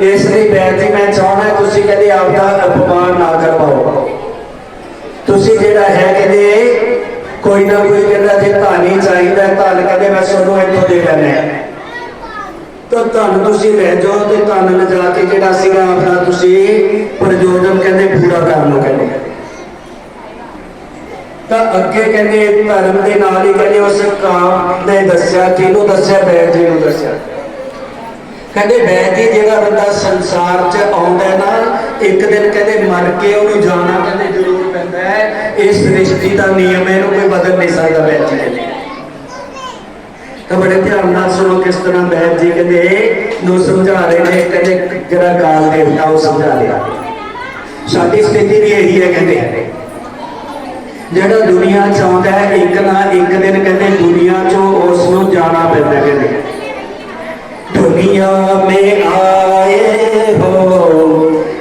ਇਸ ਲਈ ਭੈਣ ਮੈਂ ਚਾਹੁੰਦਾ, ਤੁਸੀਂ ਕਹਿੰਦੇ ਆਪਦਾ ਅਪਮਾਨ ਨਾ ਕਰਵਾਓ ਤੁਸੀਂ ਜਿਹੜਾ ਹੈ ਕਹਿੰਦੇ, ਕੋਈ ਨਾ ਕੋਈ ਕਹਿੰਦਾ ਜੇ ਧਾਨੀ ਚਾਹੀਦਾ ਧਨ ਕਹਿੰਦੇ ਮੈਂ ਤੁਹਾਨੂੰ ਇੱਥੋਂ ਦੇ ਲੈਣਾ ਤਾਂ ਧਨ ਤੁਸੀਂ ਲੈ ਜਾਓ ਤੇ ਧਨ ਲਿਜਾ ਕੇ ਜਿਹੜਾ ਸੀਗਾ ਆਪਣਾ ਤੁਸੀਂ ਪ੍ਰਯੋਜਨ ਕਹਿੰਦੇ ਪੂਰਾ ਕਰ ਲਓ ਕਹਿੰਦੇ। ਤਾਂ ਅੱਗੇ ਕਹਿੰਦੇ ਧਰਮ ਦੇ ਨਾਲ ਹੀ ਕਹਿੰਦੇ ਉਸ ਕਾਮ ਨੇ ਦੱਸਿਆ ਕਿਹਨੂੰ ਦੱਸਿਆ ਬੈਦ ਜੀ ਨੂੰ ਦੱਸਿਆ। ਕਹਿੰਦੇ ਬੈਦ ਜੀ ਜਿਹੜਾ ਬੰਦਾ ਸੰਸਾਰ 'ਚ ਆਉਂਦਾ ਨਾ, ਇੱਕ ਦਿਨ ਕਹਿੰਦੇ ਮਰ ਕੇ ਉਹਨੂੰ ਜਾਣਾ ਕਹਿੰਦੇ ਜ਼ਰੂਰ ਪੈਂਦਾ ਹੈ। ਇਸ ਸ੍ਰਿਸ਼ਟੀ ਦਾ ਨਿਯਮ ਹੈ, ਇਹਨੂੰ ਕੋਈ ਬਦਲ ਨਹੀਂ ਸਕਦਾ ਬੈਦ ਜੀ ਕਹਿੰਦੇ। ਤਾਂ ਬੜੇ ਧਿਆਨ ਨਾਲ ਸੁਣੋ ਕਿਸ ਤਰ੍ਹਾਂ ਬੈਦ ਜੀ ਕਹਿੰਦੇ, ਨੂੰ ਸਮਝਾ ਰਹੇ ਨੇ, ਕਹਿੰਦੇ ਜਿਹੜਾ ਕਾਲ ਦੇਵਤਾ ਉਹ ਸਮਝਾ ਰਿਹਾ ਸਾਡੀ ਸਥਿਤੀ ਵੀ ਇਹੀ ਹੈ ਕਹਿੰਦੇ। ਜਿਹੜਾ ਦੁਨੀਆ ਚ ਆਉਂਦਾ ਹੈ, ਇੱਕ ਨਾ ਇੱਕ ਦਿਨ ਕਹਿੰਦੇ ਦੁਨੀਆ ਚੋਂ ਉਸ ਨੂੰ ਜਾਣਾ ਪੈਂਦਾ ਕਹਿੰਦੇ। दुनिया में आए हो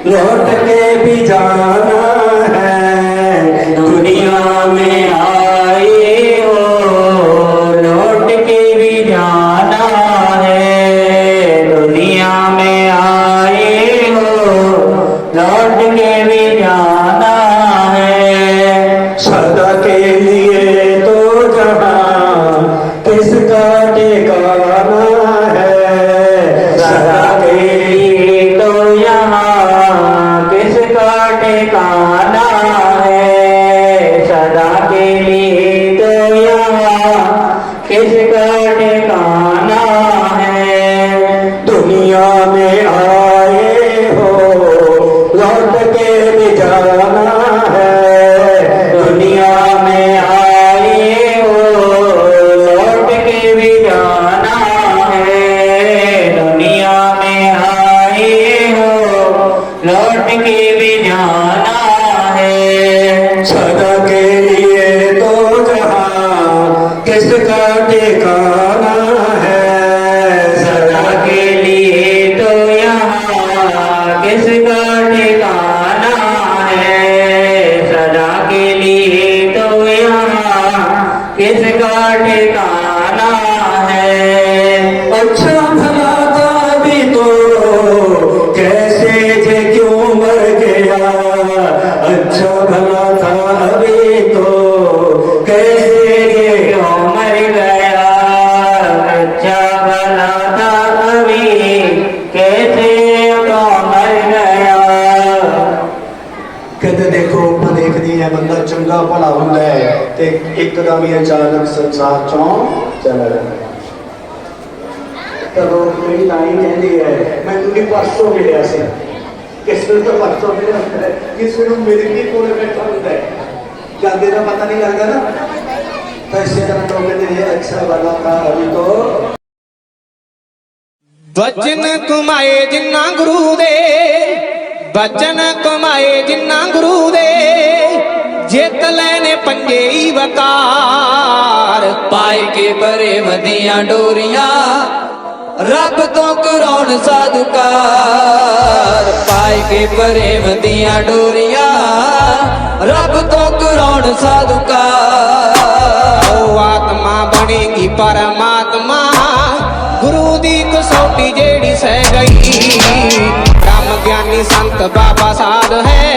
लौट के भी जाना ਇੱਕਦਮ ਹੀ ਅਚਾਨਕ ਸੰਸਾਰ ਚੋਂ ਚਲਾ ਜਾਂਦਾ ਤਾਂ ਲੋਕ ਮੇਰੀ ਲਾਈਨ ਕਹਿੰਦੀ ਹੈ ਮੈਨੂੰ ਨਹੀਂ ਪਰਸੋਂ ਮਿਲਿਆ ਸੀ। ਕਿਸ ਨੂੰ ਤਾਂ ਪਰਸੋਂ ਮਿਲਿਆ ਹੁੰਦਾ ਹੈ? ਨੂੰ ਮਿਲ ਕੇ ਕੋਲ ਬੈਠਾ ਹੁੰਦਾ ਹੈ। ਜਾਂਦੇ ਦਾ ਪਤਾ ਨਹੀਂ ਲੱਗਦਾ ਨਾ। ਤਾਂ ਇਸੇ ਤਰ੍ਹਾਂ ਲੋਕ ਕਹਿੰਦੇ ਨੇ ਅੱਛਾ ਵਾਲਾ ਤਾਂ ਅਭੀ ਤੋਂ ਬਚਨ ਕਮਾਏ ਜਿੰਨਾ ਗੁਰੂ ਦੇ ਬਚਨ ਕਮਾਏ ਜਿੰਨਾ ਗੁਰੂ ਦੇ। ਜਿੱਤ ਲੈਨੇ ਪੰਜੇ ਹੀ ਵਕਾਰ। ਪਾਏ ਕੇ ਪਰੇ ਮਦੀਆਂ ਡੋਰੀਆਂ ਰੱਬ ਤੋਂ ਕਰਾਉਣ ਸਾਧੂਕਾਰ ਪਾਏ ਕੇ ਪ੍ਰੇਮ ਦੀਆਂ ਡੋਰੀਆਂ ਰੱਬ ਤੋਂ ਕਰਾਉਣ ਸਾਧੂਕਾਰ ਉਹ ਆਤਮਾ ਬਣੇਗੀ ਪਰਮਾਤਮਾ ਗੁਰੂ ਦੀ ਕਸੌਟੀ ਜਿਹੜੀ ਸਹਿ ਗਈ। ਬ੍ਰਹਮ ਗਿਆਨੀ ਸੰਤ ਬਾਬਾ ਸਾਧ ਹੈ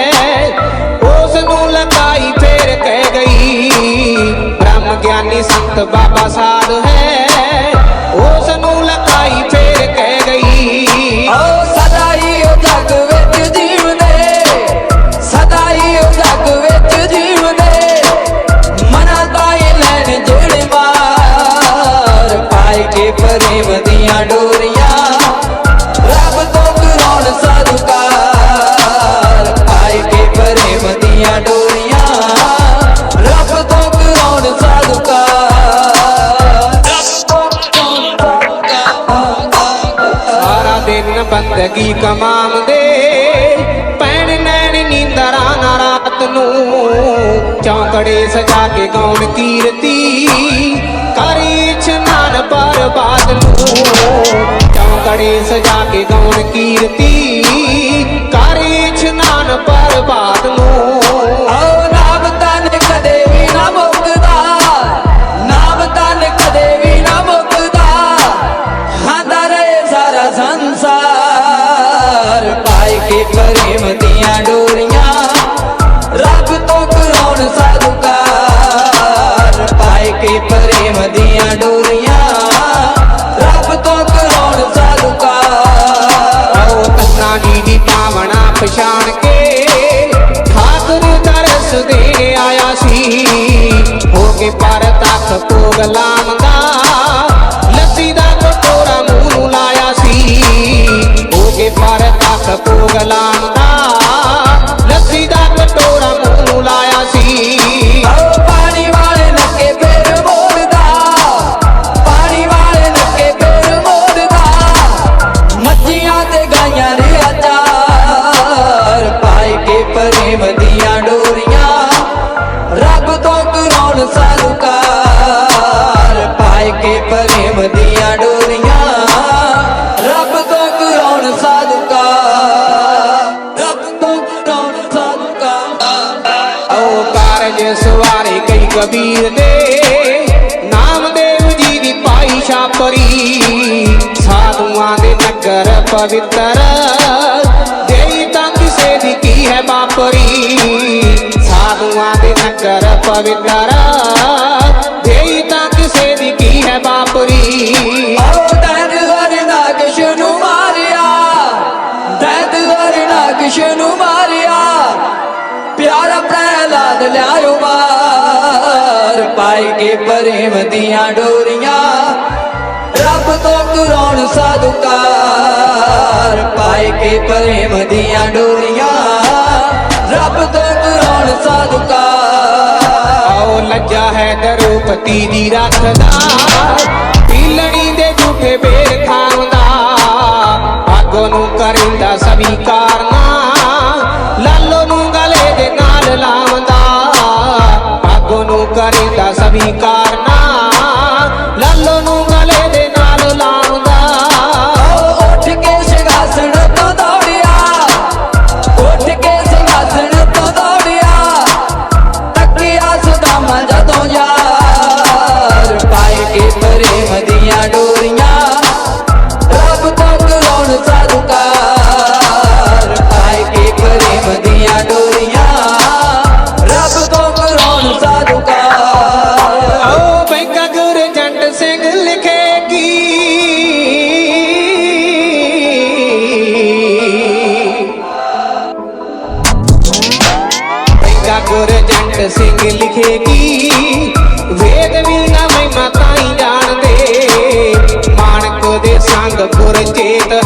ਉਸ ਨੂੰ ਲਗਾਈ ਫੇਰ ਕਹਿ ਗਈ, ਬ੍ਰਹਮ ਗਿਆਨੀ ਸੰਤ ਬਾਬਾ ਸਾਧ ਹੈ। ਉਸ ਨੂੰ ਲਗਾਈ ਫੇਰ ਕਹਿ ਗਈ, ਓ ਸਦਾ ਹੀ ਉਹ ਜਗ ਵਿੱਚ ਜੀਵਦੇ ਸਦਾ ਹੀ ਉਹ ਜਗ ਵਿੱਚ ਜੀਵਦੇ। ਮਨਾ ਦਾ ਲੈਣ ਜਿਹੜੇ ਮਾਰ, ਪਾਏ ਕੇ ਪ੍ਰੇਮ ਦੀਆਂ ਡੋਰੀਆਂ। ਦੀਆਂ ਡੋਰੀਆਂ। ਰੱਬ ਤੋਂ ਕਰਾਉਣ ਸਾਧੂਕਾਰ ਸਾਰਾ ਦਿਨ ਬੰਦਗੀ ਕਮਾਉਂਦੇ। ਪੈਣ ਨੈਣ ਨੀਂਦਰਾਂ ਨਾ ਰਾਤ ਨੂੰ ਚੌਂਕੜੇ ਸਜਾ ਕੇ ਗਾਉਣ ਕੀਰਤੀ। ਕਰੀ ਇਸ਼ਨਾਨ ਬਰਬਾਦ ਨੂੰ ਚੌਂਕੜੇ ਸਜਾ ਕੇ ਗਾਉਣ ਕੀਰਤੀ। ਪ੍ਰੇਮ ਦੀਆਂ ਡੋਰੀਆਂ, ਰੱਬ ਤੋਂ ਕਰਾਉਣ ਸਾਧੂਕਾਰ। ਪਾਏ ਕੇ ਪ੍ਰੇਮ ਦੀਆਂ ਡੋਰੀਆਂ, ਰੱਬ ਤੋਂ ਕਰਾਉਣ ਸਾਧੂਕਾਰ। ਉਹ ਤੰਨਾ ਜੀ ਦੀ ਪਾਵਣਾ ਪਛਾਣ ਕੇ, ਠਾਕੁਰ ਦਰਸ ਦੇ ਆਇਆ ਸੀ। ਹੋ ਕੇ ਪਰ ਤੱਕ ਭੋਗ ਪਰ ਨਾਮਦੇਵ ਜੀ ਦੀ ਪਾਈ ਛਾਪਰੀ, ਸਾਧੂਆਂ ਦੇ ਨਗਰ ਪਵਿੱਤਰ। ਦੇਈ ਤਾਂ ਕਿਸੇ ਦੀ ਕੀ ਹੈ ਬਾਪਰੀ ਸਾਧੂਆਂ ਦੇ ਨਗਰ ਪਵਿੱਤਰ। ਦੇਈ ਤਾਂ ਕਿਸੇ ਦੀ ਕੀ ਹੈ ਬਾਪਰੀ ਆਓ ਦੈਦ ਹਰ ਨਾਗਸ਼ ਨੂੰ ਮਾਰਿਆ ਦੈਦ ਹਰ ਨਾਗਸ਼ ਨੂੰ ਮਾਰਿਆ। ਪਿਆਰਾ ਪ੍ਰਹਿਲਾਦ ਲਿਆਇਓ ਮਾਰ ਪਾਈ ਕੇ ਪ੍ਰੇਮ ਦੀਆਂ ਡੋਰੀਆਂ। ਰੱਬ ਤੋਂ ਕਰਾਉਣ ਸਾਧੂਕਾਰ ਪਾਈ ਕੇ ਪ੍ਰੇਮ ਦੀਆਂ ਡੋਰੀਆਂ। ਰੱਬ ਤੋਂ ਕਰਾਉਣ ਸਾਧੂਕਾਰ। ਆਓ ਲੱਜਾ ਹੈ ਦਰੂਪਤੀ ਦੀ ਰੱਖਦਾ। ਪੀਲਣੀ ਦੇ ਝੂਠੇ ਬੇਰ ਖਾਉਂਦਾ। ਆਗੋ ਨੂੰ ਕਰਿੰਦਾ ਸਵੀਕਾਰਨਾ ਕਰਿੰਦਾ ਸੰਗ ਗੁਰ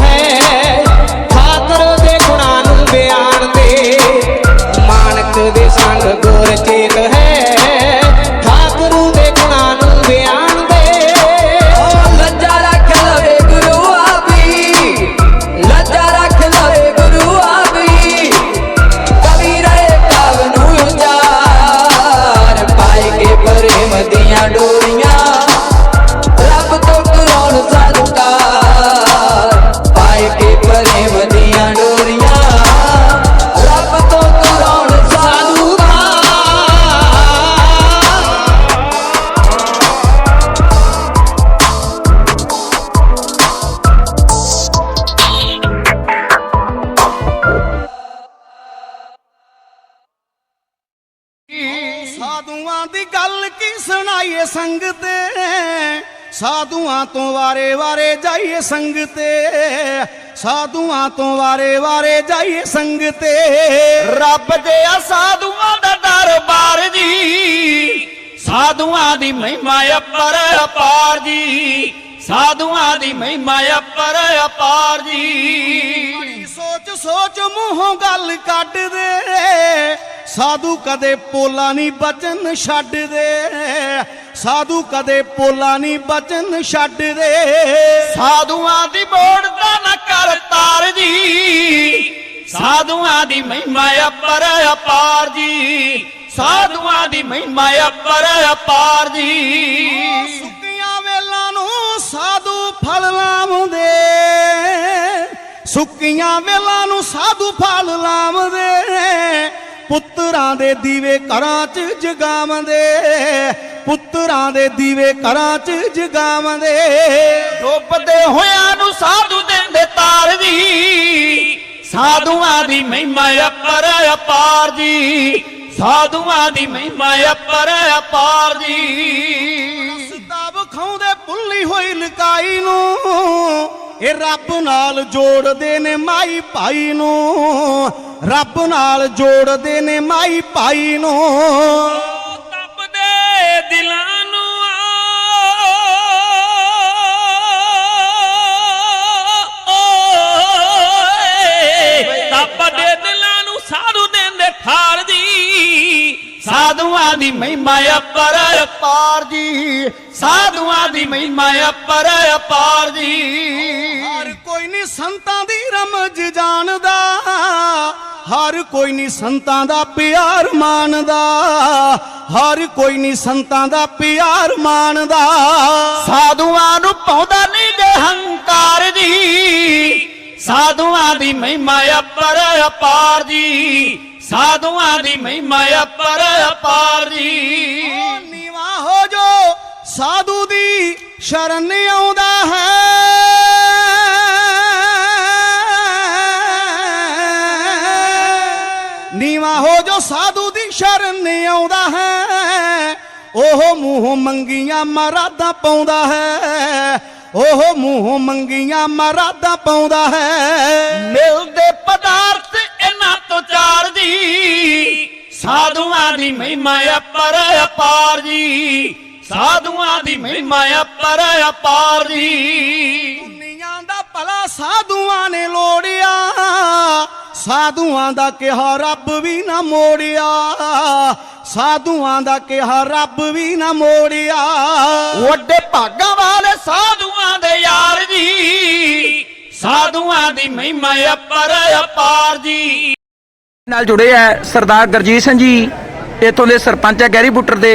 ਸਾਧੂਆਂ ਦੀ ਗੱਲ ਕੀ ਸੁਣਾਈਏ ਸੰਗ ਸਾਧੂਆਂ ਤੋਂ ਵਾਰੇ ਵਾਰੇ ਜਾਈਏ ਸੰਗ ਸਾਧੂਆਂ ਤੋਂ ਵਾਰੇ ਵਾਰੇ ਜਾਈਏ ਸੰਗਤੇ ਰੱਬ ਦੇ ਆ ਸਾਧੂਆਂ ਦਾ ਦਰਬਾਰ ਜੀ। ਸਾਧੂਆਂ ਦੀ ਮਹਿਮਾ ਅਪਰ ਅਪਾਰ ਜੀ। ਸਾਧੂਆਂ ਦੀ ਮਹਿਮਾ ਅਪਰ ਅਪਾਰ ਜੀ। ਸੋਚ ਸੋਚ ਮੂੰਹੋਂ ਗੱਲ ਕੱਢ ਦੇ। ਸਾਧੂ ਕਦੇ ਪੋਲਾ ਨਹੀਂ ਬਚਨ ਛੱਡਦੇ ਸਾਧੂ ਕਦੇ ਪੋਲਾ ਨਹੀਂ ਬਚਨ ਛੱਡਦੇ ਸਾਧੂਆਂ ਦੀ ਮੋੜ ਦਾ ਨਾ ਕਰ ਤਾਰ ਜੀ। ਸਾਧੂਆਂ ਦੀ ਮਹਿਮਾ ਅਪਰ ਅਪਾਰ ਜੀ। ਸਾਧੂਆਂ ਦੀ ਮਹਿਮਾ ਅਪਰ ਅਪਾਰ ਜੀ। ਸੁੱਕੀਆਂ ਵੇਲਾਂ ਨੂੰ ਸਾਧੂ ਫਲ ਲਾਵਦੇ ਪੁੱਤਰਾਂ ਦੇ ਦੀਵੇ ਘਰਾਂ 'ਚ ਜਗਾਵਦੇ ਪੁੱਤਰਾਂ ਦੇ ਦੀਵੇ ਘਰਾਂ 'ਚ ਜਗਾਵਦੇ ਡੁੱਬਦੇ ਹੋਇਆਂ ਨੂੰ ਸਾਧੂ ਦਿੰਦੇ ਤਾਰ ਦੀ ਸਾਧੂਆਂ ਦੀ ਮਹਿਮਾ ਅਪਰ ਅਪਾਰ ਜੀ, ਸਾਧੂਆਂ ਦੀ ਮਹਿਮਾ ਅਪਰ ਅਪਾਰ ਜੀ। ਸਤਾ ਭੁੱਲੀ ਹੋਈ ਲਕਾਈ ਨੂੰ, ਇਹ ਰੱਬ ਨਾਲ ਜੋੜਦੇ ਨੇ ਮਾਈ ਭਾਈ ਨੂੰ, ਰੱਬ ਨਾਲ ਜੋੜਦੇ ਨੇ ਮਾਈ ਭਾਈ ਨੂੰ। ਤਪਦੇ ਦਿਲਾਂ ਸਾਧੂਆਂ ਦੀ ਮਹਿਮਾ ਅਪਰ ਅਪਾਰ ਜੀ। ਸਾਧੂਆਂ ਦੀ ਮਹਿਮਾ ਅਪਰ ਅਪਾਰ ਜੀ। ਹਰ ਕੋਈ ਨਹੀਂ ਸੰਤਾਂ ਦੀ ਰਮਜ ਜਾਣਦਾ ਹਰ ਕੋਈ ਨਹੀਂ ਸੰਤਾਂ ਦਾ ਪਿਆਰ ਮੰਨਦਾ ਹਰ ਕੋਈ ਨਹੀਂ ਸੰਤਾਂ ਦਾ ਪਿਆਰ ਮੰਨਦਾ ਸਾਧੂਆਂ ਨੂੰ ਪਾਉਂਦਾ ਨਹੀਂ ਜੇ ਹੰਕਾਰ ਜੀ। ਸਾਧੂਆਂ ਦੀ ਮਹਿਮਾ ਅਪਰ ਅਪਾਰ ਜੀ। ਸਾਧੂਆਂ ਦੀ ਮਹਿਮਾ ਅਪਰ ਅਪਾਰ। ਨੀਵਾ ਹੋ ਜੋ ਸਾਧੂ ਦੀ ਸ਼ਰਨ ਆਉਂਦਾ ਹੈ। ਨੀਵਾ ਹੋ ਜੋ ਸਾਧੂ ਦੀ ਸ਼ਰਨ ਆਉਂਦਾ ਹੈ। ਉਹ ਮੂੰਹ ਮੰਗੀਆਂ ਮਰਾਦਾ ਪਾਉਂਦਾ ਹੈ। ਉਹ ਮੂੰਹ ਮੰਗੀਆਂ ਮਰਾਦਾ ਪਾਉਂਦਾ ਹੈ। ਮਿਲਦੇ ਪਦਾਰਥ ਇਹਨਾਂ ਤੋਂ ਚਾਰ ਦੀ ਸਾਧੂਆਂ ਦੀ ਮਹਿਮਾ ਅਪਰ ਅਪਾਰ ਜੀ। ਸਾਧੂਆਂ ਦੀ ਮਹਿਮਾ ਅਪਰ ਅਪਾਰ ਜੀ। ਦੁਨੀਆਂ ਦਾ ਭਲਾ ਸਾਧੂਆਂ ਨੇ ਲੋੜਿਆ। ਸਾਧੂਆਂ ਦਾ ਕਿਹਾ ਰੱਬ ਵੀ ਨਾ ਮੋੜਿਆ। ਸਾਧੂਆਂ ਦਾ ਕਿਹਾ ਰੱਬ ਵੀ ਨਾ ਮੋੜਿਆ। ਵੱਡੇ ਭਾਗਾਂ ਵਾਲੇ ਸਾਧੂਆਂ ਦੇ ਯਾਰ ਜੀ। ਸਾਧੂਆਂ ਦੀ ਮਹਿਮਾ ਅਪਰ ਅਪਾਰ ਜੀ। ਨਾਲ ਜੁੜੇ ਹੈ ਸਰਦਾਰ ਗਰਜੀਤ ਸਿੰਘ ਜੀ ਇੱਥੋਂ ਦੇ ਸਰਪੰਚ ਹੈ ਗੈਰੀ ਬੁੱਟਰ ਦੇ।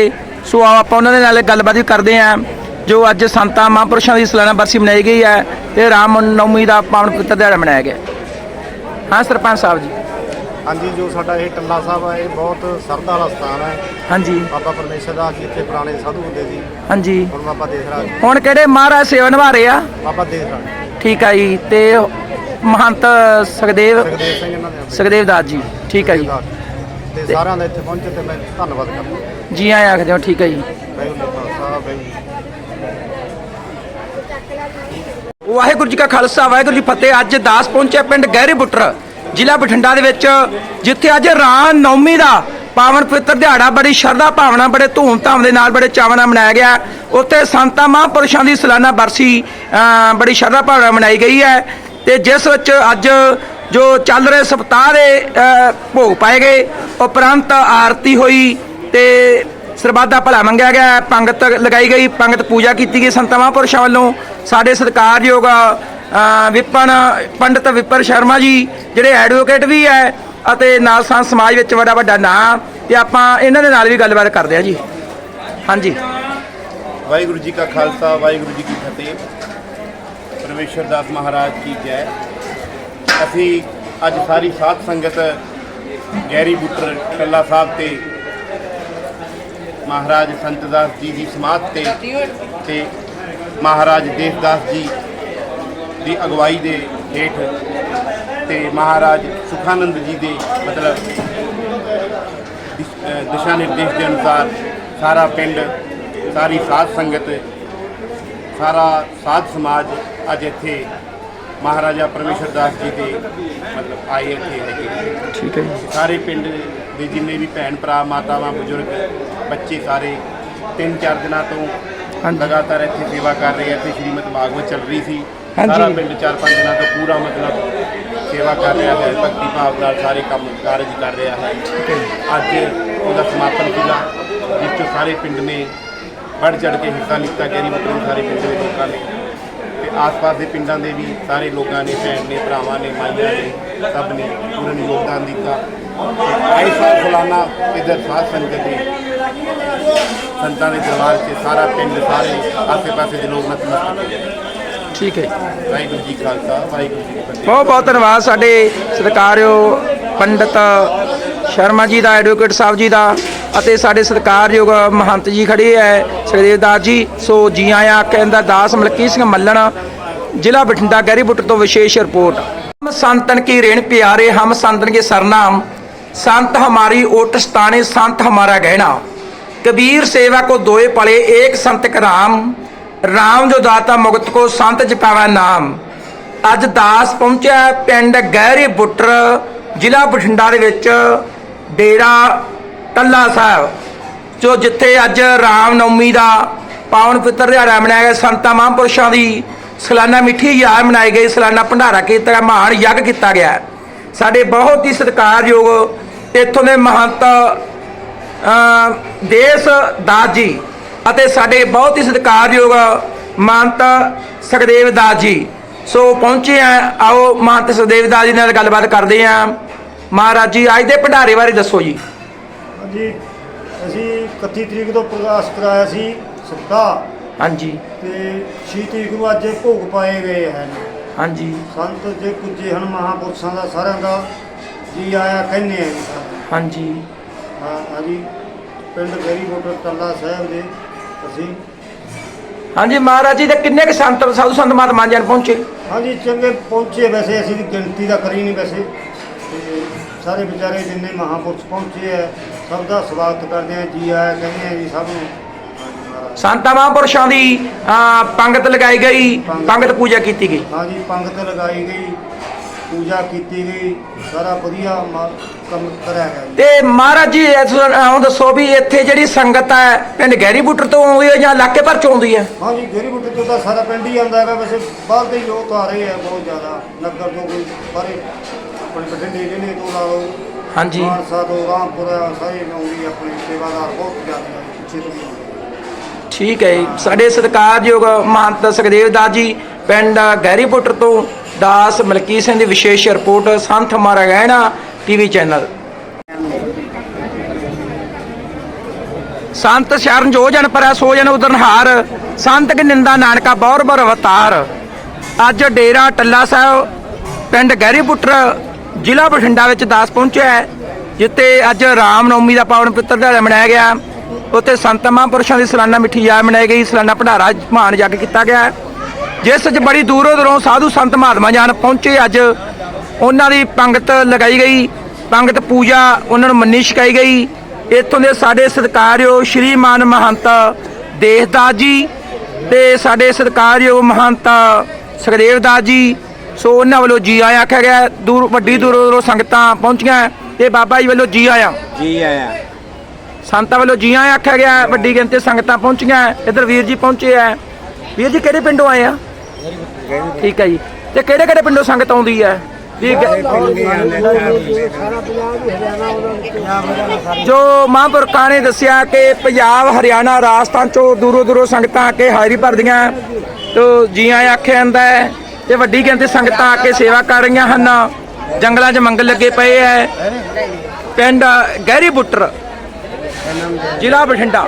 ਸੋ ਆਪਾਂ ਉਹਨਾਂ ਦੇ ਨਾਲ ਗੱਲਬਾਤ ਵੀ ਕਰਦੇ ਹਾਂ ਜੋ ਅੱਜ ਸੰਤਾਂ ਮਹਾਂਪੁਰਸ਼ਾਂ ਦੀ ਸਾਲਾਨਾ ਬਰਸੀ ਮਨਾਈ ਗਈ ਹੈ ਤੇ ਰਾਮ ਨਵਮੀ ਦਾ ਪਾਵਨ ਪਵਿੱਤਰ ਦਿਹਾੜਾ ਮਨਾਇਆ ਗਿਆ। ਹਾਂ ਸਰਪੰਚ ਸਾਹਿਬ ਜੀ। ਹਾਂਜੀ ਜੋ ਸਾਡਾ ਇਹ ਟੱਲਾ ਸਾਹਿਬ ਹੈ ਇਹ ਬਹੁਤ ਸਰਦਾ ਵਾਲਾ ਸਥਾਨ ਹੈ ਹਾਂਜੀ। ਬਾਬਾ ਪਰਮੇਸ਼ਰ ਦਾ ਜੀ ਇੱਥੇ ਪੁਰਾਣੇ ਸਾਧੂ ਹੁੰਦੇ ਸੀ। ਹਾਂਜੀ। ਹੁਣ ਬਾਬਾ ਦੇਸ ਰਾਜ ਹੁਣ ਕਿਹੜੇ ਮਹਾਰਾਜ ਸੇਵਾ ਨਿਭਾ ਰਹੇ ਆ? ਬਾਬਾ ਦੇਸ ਰਾਜ ਠੀਕ ਆ ਜੀ ਤੇ ਮਹੰਤ ਸੁਖਦੇਵ ਸੁਖਦੇਵ ਸਿੰਘ ਇਹਨਾਂ ਦੇ ਸੁਖਦੇਵ ਦਾਸ ਜੀ ਠੀਕ ਆ ਜੀ। ਤੇ ਸਾਰਿਆਂ ਦਾ ਇੱਥੇ ਪਹੁੰਚੇ ਤੇ ਮੈਂ ਧੰਨਵਾਦ ਕਰਦਾ। ਜੀ ਆਏ ਆਖਦੇ ਹੋ ਠੀਕ ਆ ਜੀ। ਵਾਹਿਗੁਰੂ ਜੀ ਕਾ ਖਾਲਸਾ ਵਾਹਿਗੁਰੂ ਜੀ ਕੀ ਵਾਹਿਗੁਰੂ ਜੀ ਕਾ ਖਾਲਸਾ ਵਾਹਿਗੁਰੂ ਜੀ ਕੀ ਫਤਿਹ। ਅੱਜ ਦਾਸ ਪਹੁੰਚਿਆ ਪਿੰਡ ਗਹਿਰੀ ਬੁੱਟਰ ਜ਼ਿਲ੍ਹਾ ਬਠਿੰਡਾ ਦੇ ਵਿੱਚ ਜਿੱਥੇ ਅੱਜ ਰਾਮ ਨੌਮੀ ਦਾ ਪਾਵਨ ਪਵਿੱਤਰ ਦਿਹਾੜਾ ਬੜੀ ਸ਼ਰਧਾ ਭਾਵਨਾ ਬੜੇ ਧੂਮ-ਧਾਮ ਦੇ ਨਾਲ ਬੜੇ ਚਾਵਾਂ ਨਾਲ ਮਨਾਇਆ ਗਿਆ। ਉੱਥੇ ਸੰਤਾਂ ਮਹਾਂਪੁਰਸ਼ਾਂ ਦੀ ਸਾਲਾਨਾ ਬਰਸੀ ਅਹ, ਬੜੀ ਸ਼ਰਧਾ ਭਾਵਨਾ ਮਨਾਈ ਗਈ ਹੈ। ਤੇ ਜਿਸ ਵਿੱਚ ਅੱਜ ਜੋ ਚੱਲ ਰਹੇ ਸਪਤਾਹ ਦੇ ਭੋਗ ਪਾਏ ਗਏ ਉਪਰੰਤ ਆਰਤੀ ਹੋਈ ਤੇ ਸਰਬੱਧਾ ਭਲਾ ਮੰਗਿਆ ਗਿਆ। ਪੰਗਤ ਲਗਾਈ ਗਈ, ਪੰਗਤ ਪੂਜਾ ਕੀਤੀ ਗਈ ਸੰਤਾਂ ਮਹਾਂਪੁਰਸ਼ਾਂ ਵੱਲੋਂ। ਸਾਡੇ ਸਤਿਕਾਰਯੋਗ ਵਿਪਨ ਪੰਡਤ ਵਿਪਰ ਸ਼ਰਮਾ ਜੀ, ਜਿਹੜੇ ਐਡਵੋਕੇਟ ਵੀ ਹੈ ਅਤੇ ਨਾਲ ਸੰਤ ਸਮਾਜ ਵਿੱਚ ਬੜਾ ਵੱਡਾ ਨਾਂ ਤੇ ਆਪਾਂ ਇਹਨਾਂ ਦੇ ਨਾਲ ਵੀ ਗੱਲਬਾਤ ਕਰਦੇ ਹਾਂ ਜੀ। ਹਾਂਜੀ। ਵਾਹਿਗੁਰੂ ਜੀ ਕਾ ਖਾਲਸਾ, ਵਾਹਿਗੁਰੂ ਜੀ ਕੀ ਫਤਿਹ। ਪਰਮੇਸ਼ਰ ਦਾਸ ਮਹਾਰਾਜ ਕੀ ਜੈ। ਅਸੀਂ ਅੱਜ ਸਾਰੀ ਸਾਧ ਸੰਗਤ ਗੈਰੀ ਬੁੱਟਰ ਟੱਲਾ ਸਾਹਿਬ ਤੇ ਮਹਾਰਾਜ ਸੰਤ ਦਾਸ ਜੀ ਦੀ ਸਮਾਧ ਤੇ ਤੇ ਮਹਾਰਾਜ ਦੇਵਦਾਸ ਜੀ ਦੀ ਅਗਵਾਈ ਦੇ ਹੇਠ ਤੇ ਮਹਾਰਾਜ ਸੁਖਾਨੰਦ ਜੀ ਦੇ ਮਤਲਬ ਦਿਸ਼ਾ ਨਿਰਦੇਸ਼ ਦੇ ਅਨੁਸਾਰ ਸਾਰਾ ਪਿੰਡ, ਸਾਰੀ ਸਾਧ ਸੰਗਤ ਸਾਰਾ ਸਾਧ ਸਮਾਜ ਅੱਜ ਇੱਥੇ ਮਹਾਰਾਜਾ ਪਰਮੇਸ਼ਰ ਦਾਸ ਜੀ ਦੇ ਮਤਲਬ ਆਏ ਇੱਥੇ ਹੈਗੇ। ਠੀਕ ਹੈ ਜੀ। ਸਾਰੇ ਪਿੰਡ ਦੇ ਜਿੰਨੇ ਵੀ ਭੈਣ ਭਰਾ ਮਾਤਾਵਾਂ ਬਜ਼ੁਰਗ ਬੱਚੇ ਸਾਰੇ ਤਿੰਨ ਚਾਰ ਦਿਨਾਂ ਤੋਂ। ਲਗਾਤਾਰ ਇੱਥੇ ਸੇਵਾ ਕਰ ਰਹੇ ਆ। ਇੱਥੇ ਸ਼੍ਰੀਮਦ ਭਾਗਵਤ ਚੱਲ ਰਹੀ ਸੀ। ਸਾਰਾ ਪਿੰਡ ਚਾਰ ਪੰਜ ਦਿਨਾਂ ਤੋਂ ਪੂਰਾ ਮਤਲਬ ਸੇਵਾ ਕਰ ਰਿਹਾ ਹੈ। ਭਗਤੀ ਭਾਵ ਨਾਲ ਸਾਰੇ ਕੰਮ ਕਾਰਜ ਕਰ ਰਿਹਾ ਹੈ। ਅੱਜ ਉਹਦਾ ਸਮਾਪਨ ਸੀਗਾ ਜਿਸ 'ਚੋਂ ਸਾਰੇ ਪਿੰਡ ਨੇ ਵੱਧ ਚੜ ਕੇ ਹਿੱਸਾ ਲਿੱਤਾ ਗੈਰੀ ਮਤਲਬ ਸਾਰੇ ਪਿੰਡ ਦੇ ਲੋਕਾਂ ਨੇ। ਤੇ ਆਸ-ਪਾਸ ਦੇ ਪਿੰਡਾਂ ਦੇ ਵੀ ਸਾਰੇ ਲੋਕਾਂ ਨੇ ਭੈਣ ਨੇ ਭਰਾਵਾਂ ਨੇ ਮਾਈਆਂ ਨੇ ਸਭ ਨੇ ਪੂਰਨ ਯੋਗਦਾਨ ਦਿੱਤਾ। ਆਏ ਸਾਲ ਸਾਲਾਨਾ ਇਧਰ ਸਾਧ ਸੰਗਤ ਦੇ ਸੰਤਾਂ ਦੇ ਦਰਬਾਰ 'ਚ ਸਾਰਾ ਪਿੰਡ ਸਾਰੇ ਆਸੇ-ਪਾਸੇ ਦੇ ਲੋਕ ਨਤਮਸਤਕ ਠੀਕ ਹੈ। ਵਾਹਿਗੁਰੂ ਜੀ ਖਾਲਸਾ ਵਾਹਿਗੁਰੂ ਜੀ ਬਹੁਤ ਬਹੁਤ ਧੰਨਵਾਦ ਸਾਡੇ ਸਤਿਕਾਰਯੋਗ ਪੰਡਿਤ ਸ਼ਰਮਾ ਜੀ ਦਾ, ਐਡਵੋਕੇਟ ਸਾਹਿਬ ਜੀ ਦਾ ਅਤੇ ਸਾਡੇ ਸਤਿਕਾਰਯੋਗ ਮਹੰਤ ਜੀ ਖੜੇ ਐ ਸੁਖਦੇਵ ਦਾਸ ਜੀ। ਸੋ ਜੀ ਆਇਆਂ ਕਹਿੰਦਾ ਦਾਸ ਮਲਕੀ ਸਿੰਘ ਮੱਲਣ, ਜ਼ਿਲ੍ਹਾ ਬਠਿੰਡਾ ਗੈਰੀਬੁੱਟ ਤੋਂ ਵਿਸ਼ੇਸ਼ ਰਿਪੋਰਟ। ਹਮ ਸੰਤਨ ਕੀ ਰੇਣ ਪਿਆਰੇ, ਹਮ ਸੰਤਨ ਕੇ ਸਰਨਾਮ। ਸੰਤ ਹਮਾਰੀ ਓਟ ਸਤਾਣੇ, ਸੰਤ ਹਮਾਰਾ ਗਹਿਣਾ। ਕਬੀਰ ਸੇਵਾ ਕੋ ਦੋਏ ਪਲੇ, ਏਕ ਸੰਤ ਕਰਾਮ ਰਾਮ ਜੋ ਦਾਤਾ ਮੁਕਤ ਕੋ, ਸੰਤ ਜਪਾਵਾ ਨਾਮ। ਅੱਜ ਦਾਸ ਪਹੁੰਚਿਆ ਪਿੰਡ ਗਹਿਰੇ ਬੁੱਟਰ ਜ਼ਿਲ੍ਹਾ ਬਠਿੰਡਾ ਦੇ ਵਿੱਚ। ਡੇਰਾ ਟੱਲਾ ਸਾਹਿਬ, ਜੋ ਜਿੱਥੇ ਅੱਜ ਰਾਮ ਨੌਮੀ ਦਾ ਪਾਵਨ ਪਿੱਤਰ ਦਿਹਾੜਾ ਮਨਾਇਆ ਗਿਆ, ਸੰਤਾਂ ਮਹਾਂਪੁਰਸ਼ਾਂ ਦੀ ਸਲਾਨਾ ਮਿੱਠੀ ਯਾਦ ਮਨਾਈ ਗਈ, ਸਲਾਨਾ ਭੰਡਾਰਾ ਕੀਤਾ ਗਿਆ ਮਹਾਨ ਯੱਗ ਕੀਤਾ ਗਿਆ। ਸਾਡੇ ਬਹੁਤ ਹੀ ਸਤਿਕਾਰਯੋਗ ਇੱਥੋਂ ਦੇ ਮਹੰਤ ਦੇਸ ਦਾਸ ਜੀ ਅਤੇ ਸਾਡੇ ਬਹੁਤ ਹੀ ਸਤਿਕਾਰਯੋਗ ਮਹੰਤ ਸੁਖਦੇਵ ਦਾਸ ਜੀ। ਸੋ ਪਹੁੰਚੇ ਆ, ਆਓ ਮਹੰਤ ਸੁਖਦੇਵ ਦਾਸ ਜੀ ਨਾਲ ਗੱਲਬਾਤ ਕਰਦੇ ਆ। ਮਹਾਰਾਜ ਜੀ ਅੱਜ ਦੇ ਭੰਡਾਰੇ ਬਾਰੇ ਦੱਸੋ ਜੀ। ਹਾਂਜੀ ਅਸੀਂ 31 ਤਰੀਕ ਤੋਂ ਪ੍ਰਕਾਸ਼ ਕਰਾਇਆ ਸੀ ਸਪਤਾਹ ਹਾਂਜੀ। ਤੇ 6 ਤਰੀਕ ਨੂੰ ਅੱਜ ਭੋਗ ਪਾਏ ਗਏ ਹਨ। ਹਾਂਜੀ। ਸੰਤ ਜੇ ਪੁੱਜੇ ਹਨ ਮਹਾਪੁਰਸ਼ਾਂ ਦਾ ਸਾਰਿਆਂ ਦਾ ਜੀ ਆਇਆ ਕਹਿੰਦੇ ਆ। ਹਾਂਜੀ। ਹਾਂ ਹਾਂਜੀ। ਪਿੰਡ ਗੈਰੀ ਮੋਟਰ ਟੱਲਾ ਸਾਹਿਬ ਦੇ ਅਸੀਂ। ਹਾਂਜੀ ਮਹਾਰਾਜ ਜੀ ਦੇ ਕਿੰਨੇ ਕੁ ਸੰਤ ਸਾਧੂ ਸੰਤ ਮਹਾਤਮਾ ਜਨ ਪਹੁੰਚੇ? ਹਾਂਜੀ ਚੰਗੇ ਪਹੁੰਚੇ ਵੈਸੇ ਅਸੀਂ ਗਿਣਤੀ ਦਾ ਕਰੀ ਨਹੀਂ ਵੈਸੇ। ਸਾਰੇ ਵਿਚਾਰੇ ਜਿੰਨੇ ਮਹਾਪੁਰਸ਼ ਪਹੁੰਚੇ ਹੈ ਸਭ ਦਾ ਸਵਾਗਤ ਕਰਦੇ ਆ ਜੀ ਆਇਆ ਕਹਿੰਦੇ ਆ ਜੀ ਸਭ ਨੂੰ। ਸੰਤਾਂ ਮਹਾਂਪੁਰਸ਼ਾਂ ਦੀ ਪੰਗਤ ਲਗਾਈ ਗਈ ਪੰਗਤ। ਪੂਜਾ ਕੀਤੀ ਗਈ। ਹਾਂਜੀ ਪੰਗਤ ਲਗਾਈ ਗਈ ਪੂਜਾ ਕੀਤੀ ਗਈ ਸਾਰਾ ਵਧੀਆ ਮ- ਕੰਮ ਕਰਿਆ ਗਿਆ ਜੀ। ਤੇ ਮਹਾਰਾਜ ਜੀ ਉਹ ਦੱਸੋ ਵੀ ਇੱਥੇ ਜਿਹੜੀ ਸੰਗਤ ਹੈ ਪਿੰਡ ਗਹਿਰੀ ਬੁੱਟਰ ਤੋਂ ਆਉਂਦੀ ਹੈ ਜਾਂ ਇਲਾਕੇ ਭਰ ਚੋਂ ਆਉਂਦੀ ਹੈ? ਹਾਂਜੀ ਗੇਰੀ ਬੁੱਟੇ ਤੋਂ ਤਾਂ ਸਾਰਾ ਪਿੰਡ ਹੀ ਆਉਂਦਾ ਹੈਗਾ ਵੈਸੇ ਬਾਹਰ ਦੇ ਹੀ ਲੋਕ ਆ ਰਹੇ ਆ ਬਹੁਤ ਜ਼ਿਆਦਾ ਨਗਰ ਤੋਂ ਕੋਈ ਸਾਰੇ। ਆਪਣੇ ਬਠਿੰਡੇ ਜ਼ਿਲ੍ਹੇ ਤੋਂ ਲਾ ਲਓ ਹਾਂਜੀ ਮਾਨਸਾ ਤੋਂ ਰਾਮਪੁਰਾ ਸਾਰੇ ਆਉਂਦੀ ਆਪਣੇ ਸੇਵਾਦਾਰ ਬਹੁਤ ਜ਼ਿਆਦਾ ਪਿੱਛੇ ਤੋਂ ਹੀ ਆਉਂਦੇ। ਠੀਕ ਹੈ ਜੀ। ਸਾਡੇ ਸਤਿਕਾਰਯੋਗ ਮਹੰਤ ਸੁਖਦੇਵ ਦਾਸ ਜੀ ਪਿੰਡ ਗਹਿਰੀ ਬੁੱਟਰ ਤੋਂ ਦਾਸ ਮਲਕੀ ਸਿੰਘ ਦੀ ਵਿਸ਼ੇਸ਼ ਰਿਪੋਰਟ ਸੰਤ ਹਮਾਰਾ ਗਹਿਣਾ ਟੀਵੀ ਚੈਨਲ ਸੰਤ ਸ਼ਰਨ ਜੋ ਜਨ ਪਰੈ ਸੋ ਜਨ ਉਦਰਨਹਾਰ ਸੰਤ ਕੀ ਨਿੰਦਾ ਨਾਨਕਾ ਬੌਰ ਬਰ ਅਵਤਾਰ ਅੱਜ ਡੇਰਾ ਟੱਲਾ ਸਾਹਿਬ ਪਿੰਡ ਗਹਿਰੀ ਪੁੱਟਰ ਜ਼ਿਲ੍ਹਾ ਬਠਿੰਡਾ ਵਿੱਚ ਦਾਸ ਪਹੁੰਚਿਆ ਹੈ, ਜਿੱਥੇ ਅੱਜ ਰਾਮ ਨੌਮੀ ਦਾ ਪਾਵਨ ਪਿੱਤਰ ਦਿਹਾੜਾ ਮਨਾਇਆ ਗਿਆ। ਉੱਥੇ ਸੰਤ ਮਹਾਂਪੁਰਸ਼ਾਂ ਦੀ ਸਾਲਾਨਾ ਮਿੱਠੀ ਯਾਦ ਮਨਾਈ ਗਈ, ਸਾਲਾਨਾ ਭੰਡਾਰਾ ਮਹਾਨ ਜੱਗ ਕੀਤਾ ਗਿਆ। ਜਿਸ 'ਚ ਬੜੀ ਦੂਰੋਂ ਦੂਰੋਂ ਸਾਧੂ ਸੰਤ ਮਹਾਤਮਾ ਜਾਨ ਪਹੁੰਚੇ। ਅੱਜ ਉਹਨਾਂ ਦੀ ਪੰਗਤ ਲਗਾਈ ਗਈ। ਪੰਗਤ ਪੂਜਾ ਉਹਨਾਂ ਨੂੰ ਮੰਨੀ ਛਕਾਈ ਗਈ। ਇੱਥੋਂ ਦੇ ਸਾਡੇ ਸਤਿਕਾਰਯੋਗ ਸ਼੍ਰੀਮਾਨ ਮਹੰਤ ਦੇਸਦਾਸ ਜੀ ਤੇ ਸਾਡੇ ਸਤਿਕਾਰਯੋਗ ਮਹੰਤ ਸੁਖਦੇਵ ਦਾਸ ਜੀ ਸੋ ਉਹਨਾਂ ਵੱਲੋਂ ਜੀ ਆਇਆਂ ਆਖਿਆ ਗਿਆ ਦੂਰ ਵੱਡੀ ਦੂਰੋਂ ਦੂਰੋਂ ਸੰਗਤਾਂ ਪਹੁੰਚੀਆਂ ਤੇ ਬਾਬਾ ਜੀ ਵੱਲੋਂ ਜੀ ਆਇਆਂ। ਜੀ ਆਇਆ। ਸੰਤਾਂ ਵੱਲੋਂ ਜੀ ਆਇਆਂ ਆਖਿਆ ਗਿਆ ਵੱਡੀ ਗਿਣਤੀ ਸੰਗਤਾਂ ਪਹੁੰਚੀਆਂ ਇੱਧਰ ਵੀਰ ਜੀ ਪਹੁੰਚੇ ਆ ਵੀਰ ਜੀ ਕਿਹੜੇ ਪਿੰਡੋਂ ਆਏ ਆ? ਠੀਕ ਹੈ ਜੀ। ਤੇ ਕਿਹੜੇ ਕਿਹੜੇ ਪਿੰਡੋਂ ਸੰਗਤ ਆਉਂਦੀ ਹੈ? ਵੀ ਜੋ। ਮਹਾਂਪੁਰਖਾਂ ਨੇ ਦੱਸਿਆ ਕਿ ਪੰਜਾਬ ਹਰਿਆਣਾ ਰਾਜਸਥਾਨ ਚੋਂ ਦੂਰੋਂ ਦੂਰੋਂ ਸੰਗਤਾਂ ਆ ਕੇ ਹਾਜ਼ਰੀ ਭਰਦੀਆਂ ਤੋ ਜੀ ਆਇਆਂ ਆਖਿਆ ਜਾਂਦਾ ਹੈ ਤੇ ਵੱਡੀ ਗਿਣਤੀ ਸੰਗਤਾਂ ਆ ਕੇ ਸੇਵਾ ਕਰ ਰਹੀਆਂ ਹਨ। ਜੰਗਲਾਂ 'ਚ ਮੰਗਲ ਲੱਗੇ ਪਏ ਐ। ਪਿੰਡ ਗਹਿਰੀ ਬੁੱਟਰ, ਜ਼ਿਲ੍ਹਾ ਬਠਿੰਡਾ।